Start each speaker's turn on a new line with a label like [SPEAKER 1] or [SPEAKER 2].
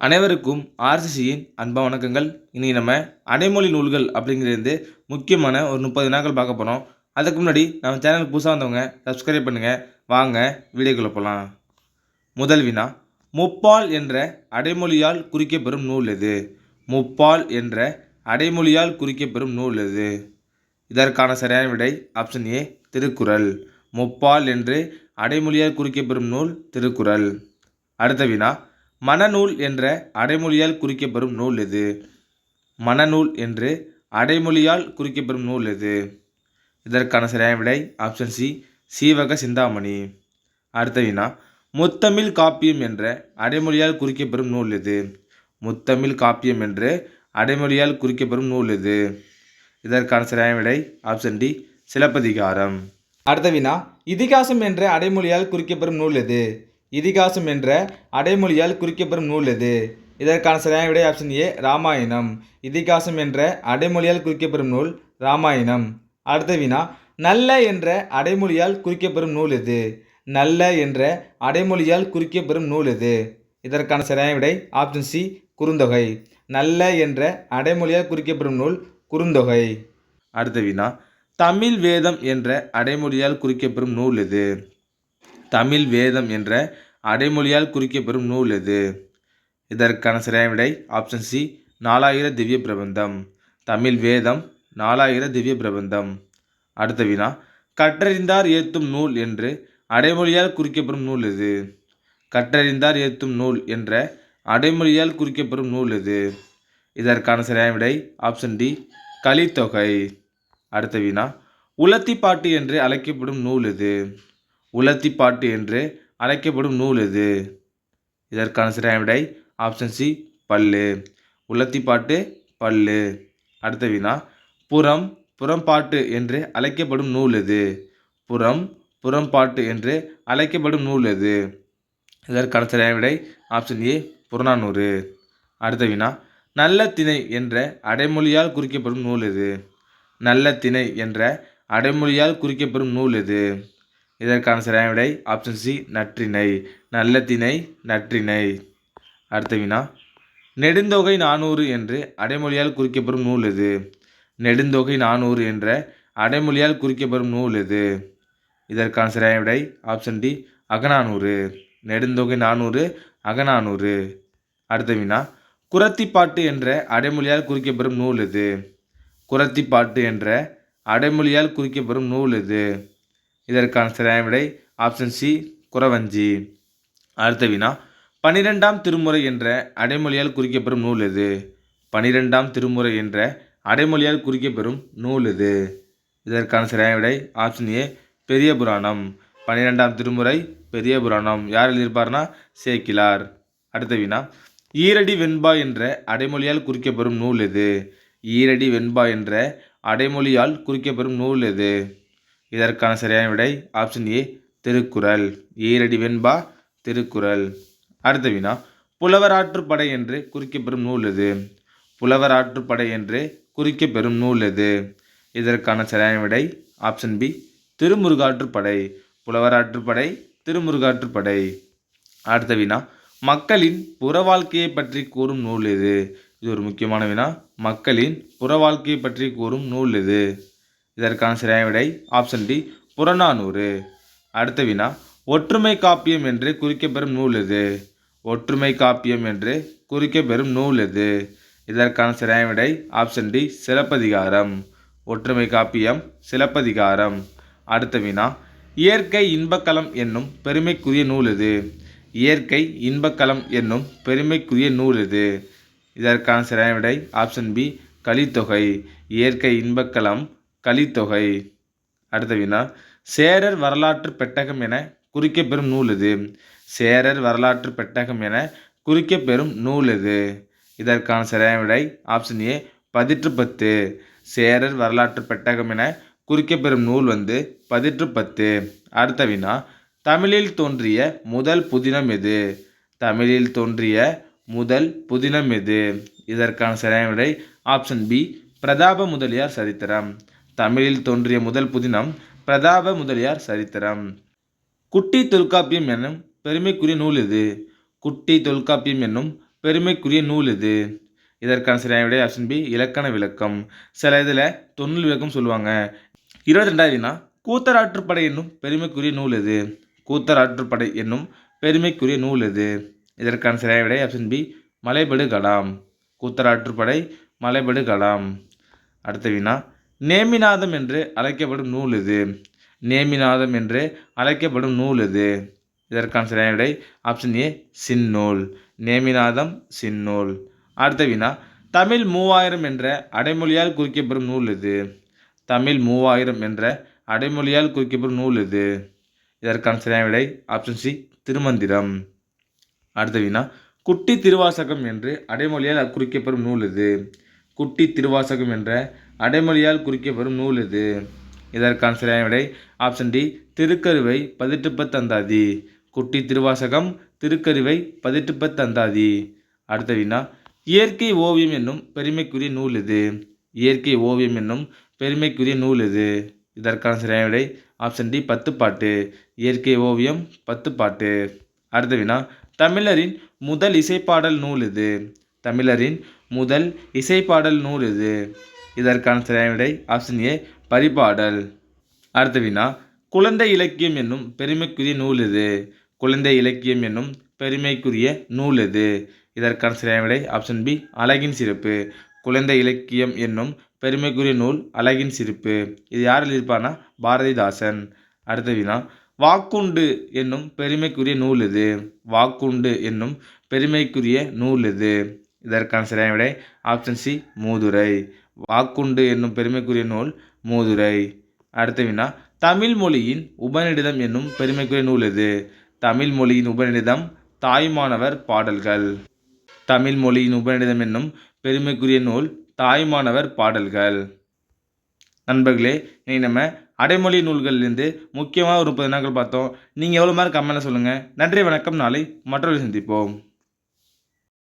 [SPEAKER 1] அனைவருக்கும் ஆர்சிசியின் அன்பா வணக்கங்கள். இன்றைக்கி நம்ம அடைமொழி நூல்கள் அப்படிங்கிறது முக்கியமான ஒரு முப்பது நாட்கள் பார்க்க போகிறோம் அதுக்கு முன்னாடி நம்ம சேனலுக்கு புதுசாக வந்தவங்க சப்ஸ்கிரைப் பண்ணுங்கள் வாங்க வீடியோக்குள்ளே போகலாம் முதல் வினா முப்பால் என்ற அடைமொழியால் குறிக்கப்பெறும் நூல் எது? முப்பால் என்ற அடைமொழியால் குறிக்கப்பெறும் நூல் எது? இதற்கான சரியான விடை ஆப்ஷன் ஏ திருக்குறள். முப்பால் என்று அடைமொழியால் குறிக்கப்பெறும் நூல் திருக்குறள். அடுத்த வினா மனநூல் என்ற அடைமொழியால் குறிக்கப்பெறும் நூல் எது? மனநூல் என்று அடைமொழியால் குறிக்கப்பெறும் நூல் எது? இதற்கான சரியான விடை ஆப்ஷன் சி சீவக சிந்தாமணி. அடுத்த வினா முத்தமிழ் காப்பியம் என்ற அடைமொழியால் குறிக்கப்பெறும் நூல் எது? முத்தமிழ் காப்பியம் என்று அடைமொழியால் குறிக்கப்பெறும் நூல் எது? இதற்கான சரியான விடை ஆப்ஷன் டி சிலப்பதிகாரம்.
[SPEAKER 2] அடுத்த வினா இதிகாசம் என்ற அடைமொழியால் குறிக்கப்பெறும் நூல் எது? இதிகாசம் என்ற அடைமொழியால் குறிக்கப்பெறும் நூல் எது இதற்கான சரியான விடை ஆப்ஷன் ஏ ராமாயணம். இதிகாசம் என்ற அடைமொழியால் குறிக்கப்பெறும் நூல் ராமாயணம். அடுத்த வினா நல்ல என்ற அடைமொழியால் குறிக்கப்பெறும் நூல் எது நல்ல என்ற அடைமொழியால் குறிக்கப்பெறும் நூல் எது இதற்கான சரியான விடை ஆப்ஷன் சி குறுந்தொகை. நல்ல என்ற அடைமொழியால் குறிக்கப்பெறும் நூல் குறுந்தொகை.
[SPEAKER 1] அடுத்த வினா தமிழ் வேதம் என்ற அடைமொழியால் குறிக்கப்பெறும் நூல் எது தமிழ் வேதம் என்ற அடைமொழியால் குறிக்கப்பெறும் நூல் எது? இதற்கான சரியான விடை ஆப்ஷன் சி நாலாயிர திவ்ய பிரபந்தம். தமிழ் வேதம் நாலாயிர திவ்ய பிரபந்தம். அடுத்த வினா கற்றறிந்தார் ஏத்தும் நூல் என்று அடைமொழியால் குறிக்கப்பெறும் நூல் எது? கற்றறிந்தார் ஏத்தும் நூல் என்ற அடைமொழியால் குறிக்கப்பெறும் நூல் எது? இதற்கான சரியான விடை ஆப்ஷன் டி கலித்தொகை. அடுத்த வினா உலத்திப்பாட்டு என்று அழைக்கப்படும் நூல் எது? உலத்திப்பாட்டு என்று அழைக்கப்படும் நூல் எது இதற்கான சரியான விடை ஆப்ஷன் சி பல்லு. உலத்திப்பாட்டு பல்லு. அடுத்த வினா புறம் புறம்பாட்டு என்று அழைக்கப்படும் நூல் எது புறம் புறம்பாட்டு என்று அழைக்கப்படும் நூல் எது இதற்கான சரியான விடை ஆப்ஷன் ஏ புறநானூறு. அடுத்த வினா நல்ல திணை என்ற அடைமொழியால் குறிக்கப்படும் நூல் எது நல்ல திணை என்ற அடைமொழியால் குறிக்கப்படும் நூல் எது இதற்கான சரியான விடை ஆப்ஷன் சி நற்றிணை. நல்ல திணை நற்றிணை. அடுத்த வினா நெடுந்தொகை நானூறு என்று அடைமொழியால் குறிக்கப்படும் நூல் எது? நெடுந்தொகை நானூறு என்ற அடைமொழியால் குறிக்கப்படும் நூல் எது? இதற்கான சரியான விடை ஆப்ஷன் டி அகநானூறு. நெடுந்தொகை நானூறு அகநானூறு. அடுத்த வினா குரத்திப்பாட்டு என்ற அடைமொழியால் குறிக்கப்பெறும் நூல் எது? குரத்திப்பாட்டு என்ற அடைமொழியால் குறிக்கப்பெறும் நூல் எது? இதற்கான சரியான விடை ஆப்ஷன் சி குறவஞ்சி. அடுத்த வினா பனிரெண்டாம் திருமுறை என்ற அடைமொழியால் குறிக்கப்பெறும் நூல் எது? பனிரெண்டாம் திருமுறை என்ற அடைமொழியால் குறிக்கப்பெறும் நூல் எது? இதற்கான சரியான விடை ஆப்ஷன் ஏ பெரிய புராணம். பன்னிரெண்டாம் திருமுறை பெரிய புராணம். யார் எழுதியிருப்பார்னா? சேக்கிலார். அடுத்த வினா ஈரடி வெண்பா என்ற அடைமொழியால் குறிக்கப்பெறும் நூல் எது? ஈரடி வெண்பா என்ற அடைமொழியால் குறிக்கப்பெறும் நூல் எது? இதற்கான சரியான விடை ஆப்ஷன் ஏ திருக்குறள். ஈரடி வெண்பா திருக்குறள். அடுத்த வினா புலவராற்றுப்படை என்று குறிக்கப்பெறும் நூல் எது? புலவராற்றுப்படை என்று குறிக்கப்பெறும் நூல் எது? இதற்கான சரியான விடை ஆப்ஷன் பி திருமுருகாற்றுப்படை புலவராற்றுப்படை திருமுருகாற்றுப்படை அடுத்த வினா மக்களின் புற வாழ்க்கையை பற்றி கூறும் நூல் எது? இது ஒரு முக்கியமான வினா மக்களின் புற வாழ்க்கையை பற்றி கூறும் நூல் எது? இதற்கான சரியான விடை ஆப்ஷன் டி புறநானூறு. அடுத்த வினா ஒற்றுமை காப்பியம் என்று குறிக்கப்பெறும் நூல் எது? ஒற்றுமை காப்பியம் என்று குறிக்கப்பெறும் நூல் எது? இதற்கான சரியான விடை ஆப்ஷன் டி சிலப்பதிகாரம். ஒற்றுமை காப்பியம் சிலப்பதிகாரம். அடுத்த வினா இயற்கை இன்பக்களம் என்னும் பெருமைக்குரிய நூல் எது? இயற்கை இன்பக்களம் என்னும் பெருமைக்குரிய நூல் எது? இதற்கான சரியான விடை ஆப்ஷன் பி கலித்தொகை. இயற்கை இன்பக்களம் கலித்தொகை. அடுத்த வினா சேரர் வரலாற்று பெட்டகம் என குறிக்கப்பெறும் நூல் எது? சேரர் வரலாற்று பெட்டகம் என குறிக்கப்பெறும் நூல் எது? இதற்கான சரியான விடை ஆப்ஷன் ஏ பதிற்று பத்து. சேரர் வரலாற்று பெட்டகம் என குறிக்கப்பெறும் நூல் வந்து பதிற்று பத்து. அடுத்த வினா தமிழில் தோன்றிய முதல் புதினம் எது? தமிழில் தோன்றிய முதல் புதினம் எது? இதற்கான சரியான விடை ஆப்ஷன் பி பிரதாப முதலியார் சரித்திரம். தமிழில் தோன்றிய முதல் புதினம் பிரதாப முதலியார் சரித்திரம். குட்டி தொல்காப்பியம் என்னும் பெருமைக்குரிய நூல் இது. குட்டி தொல்காப்பியம் என்னும் பெருமைக்குரிய நூல் இது. இதற்கான சரியான விடை ஆப்ஷன் பி இலக்கண விளக்கம். சில இதில் தொன்னூல் விளக்கம் சொல்லுவாங்க. இருபத்தி ரெண்டாவதுனா கூத்தராற்றுப்படை என்னும் பெருமைக்குரிய நூல் இது. கூத்தராற்றுப்படை என்னும் பெருமைக்குரிய நூல் இது. இதற்கான சரியான விடை ஆப்ஷன் பி மலைபடு கலாம் கூத்தராற்றுப்படை மலைபடு கலாம் அடுத்த வினா நேமிநாதம் என்று அழைக்கப்படும் நூல் இது. நேமிநாதம் என்று அழைக்கப்படும் நூல் இது. இதற்கான சரியான விடை ஆப்ஷன் ஏ சின்னூல். நேமிநாதம் சின்னூல். அடுத்த வினா தமிழ் மூவாயிரம் என்ற அடைமொழியால் குறிக்கப்படும் நூல் இது. தமிழ் மூவாயிரம் என்ற அடைமொழியால் குறிக்கப்படும் நூல் இது. இதற்கான சரியான விடை ஆப்ஷன் சி திருமந்திரம். அடுத்த வினா குட்டி திருவாசகம் என்று அடைமொழியால் குறிக்கப்படும் நூல் இது. குட்டி திருவாசகம் என்ற அடைமொழியால் குறிக்கப்படும் நூல் எது? இதற்கான சரியான விடை ஆப்ஷன் டி திருக்கருவை பதிட்டுப்பத்தந்தாதி குட்டி திருவாசகம் திருக்கருவை பதிட்டுப்பத்தந்தாதி அடுத்த வினா இயற்கை ஓவியம் என்னும் பெருமைக்குரிய நூல் எது? இயற்கை ஓவியம் என்னும் பெருமைக்குரிய நூல் எது? இதற்கான சரியான விடை ஆப்ஷன் டி பத்துப்பாட்டு. இயற்கை ஓவியம் பத்துப்பாட்டு. அடுத்த வினா தமிழரின் முதல் இசைப்பாடல் நூல் எது? தமிழரின் முதல் இசைப்பாடல் நூல் எது? இதற்கான சரியான விடை ஆப்ஷன் ஏ பரிபாடல். அடுத்த வினா குழந்தை இலக்கியம் என்னும் பெருமைக்குரிய நூல் இது குழந்தை இலக்கியம் என்னும் பெருமைக்குரிய நூல் எது? இதற்கான சரியான விடை ஆப்ஷன் பி அழகின் சிறப்பு. குழந்தை இலக்கியம் என்னும் பெருமைக்குரிய நூல் அழகின் சிரிப்பு இது யார் எழுதியிருப்பார்னா பாரதிதாசன். அடுத்த வினா வாக்குண்டு என்னும் பெருமைக்குரிய நூல் இது வாக்குண்டு என்னும் பெருமைக்குரிய நூல் இது இதற்கான சரியான விடை ஆப்ஷன் சி மூதுரை. வாக்குண்டு என்னும் பெருமைக்குரிய நூல் மூதுரை. அடுத்த வினா தமிழ் மொழியின் உபநிடதம் என்னும் பெருமைக்குரிய நூல் எது? தமிழ் மொழியின் உபநிடதம் தாய்மானவர் பாடல்கள். தமிழ் மொழியின் உபநிடதம் என்னும் பெருமைக்குரிய நூல் தாய்மானவர் பாடல்கள். நண்பர்களே இன்னைக்கு நம்ம அடைமொழி நூல்கள்லேருந்து முக்கியமாக ஒரு முப்பது நாட்கள் பார்த்தோம். நீங்கள் எவ்வளோ மாதிரி கமெண்ட்டில் சொல்லுங்கள் நன்றி வணக்கம். நாளை மற்றொரு சந்திப்போம்.